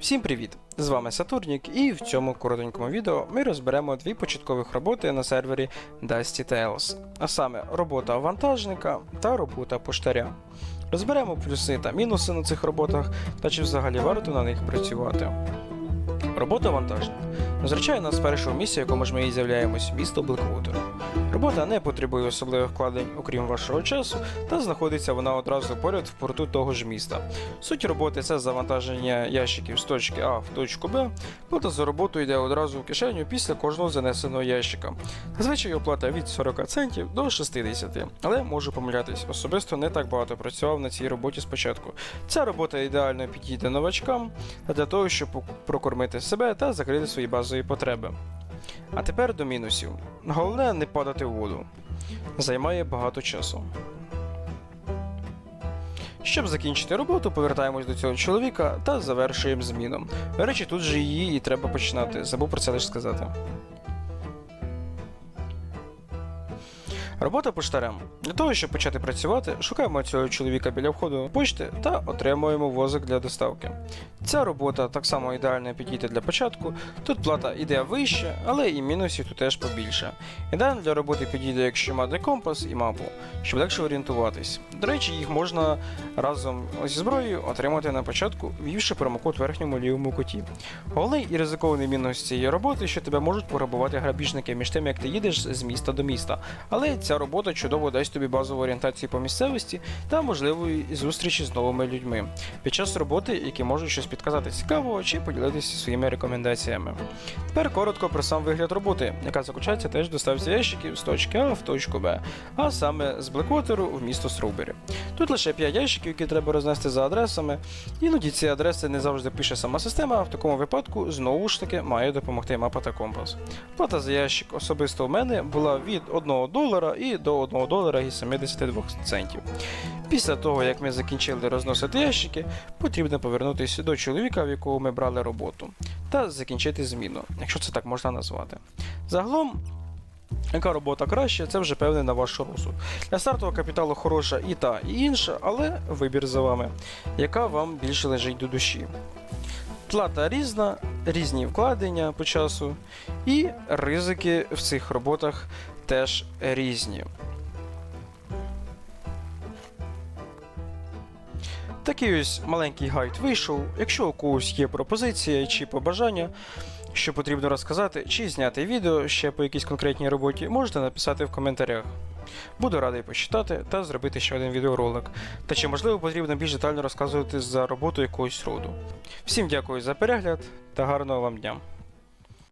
Всім привіт! З вами Сатурнік, і в цьому коротенькому відео ми розберемо дві початкових роботи на сервері Dusty Tales, а саме робота вантажника та робота поштаря. Розберемо плюси та мінуси на цих роботах та чи взагалі варто на них працювати. Робота вантажник. Зустрічає нас з першого місця, якому ж ми і з'являємось, місто Блеквотер. Робота не потребує особливих вкладень, окрім вашого часу, та знаходиться вона одразу поряд в порту того ж міста. Суть роботи це завантаження ящиків з точки А в точку Б. Плата за роботу йде одразу в кишеню після кожного занесеного ящика. Зазвичай оплата від 40 центів до 60, але можу помилятись. Особисто не так багато працював на цій роботі спочатку. Ця робота ідеально підійде новачкам для того, щоб прокормити себе та закрити свої базові потреби. А тепер до мінусів. Головне не падати в воду. Займає багато часу. Щоб закінчити роботу, повертаємось до цього чоловіка та завершуємо зміну. До речі, тут же її і треба починати. Забув про це лише сказати. Робота поштарем. Для того, щоб почати працювати, шукаємо цього чоловіка біля входу почти та отримуємо возик для доставки. Ця робота так само ідеально підійде для початку. Тут плата йде вище, але і мінусів тут теж побільше. Ідеально для роботи підійде, якщо мати компас і мапу, щоб легше орієнтуватись. До речі, їх можна разом зі зброєю отримати на початку, ввівши промокод в верхньому лівому куті. Головний і ризикований мінус цієї роботи, що тебе можуть пограбувати грабіжники між тим, як ти їдеш з міста до міста. Але ця робота чудово дасть тобі базову орієнтацію по місцевості та можливої зустрічі з новими людьми під час роботи, які можуть щось підказати цікавого чи поділитися своїми рекомендаціями. Тепер коротко про сам вигляд роботи, яка заключається теж доставці ящиків з точки А в точку Б, а саме з Блеквотеру в місто Срубері. Тут лише 5 ящиків, які треба рознести за адресами. Іноді ці адреси не завжди пише сама система, а в такому випадку знову ж таки має допомогти мапа та компас. Плата за ящик особисто в мене була від 1 долара і до 1 долара і 72 центів. Після того, як ми закінчили розносити ящики, потрібно повернутися до чоловіка, в якого ми брали роботу, та закінчити зміну, якщо це так можна назвати. Загалом. Яка робота краще, це вже певне на ваш розсуд. Для стартового капіталу хороша і та, і інша, але вибір за вами, яка вам більше лежить до душі. Плата різна, різні вкладення по часу, і ризики в цих роботах теж різні. Такий ось маленький гайд вийшов. Якщо у когось є пропозиція чи побажання, що потрібно розказати, чи зняти відео ще по якійсь конкретній роботі, можете написати в коментарях. Буду радий почитати та зробити ще один відеоролик. Та чи можливо потрібно більш детально розказувати за роботу якогось роду. Всім дякую за перегляд та гарного вам дня!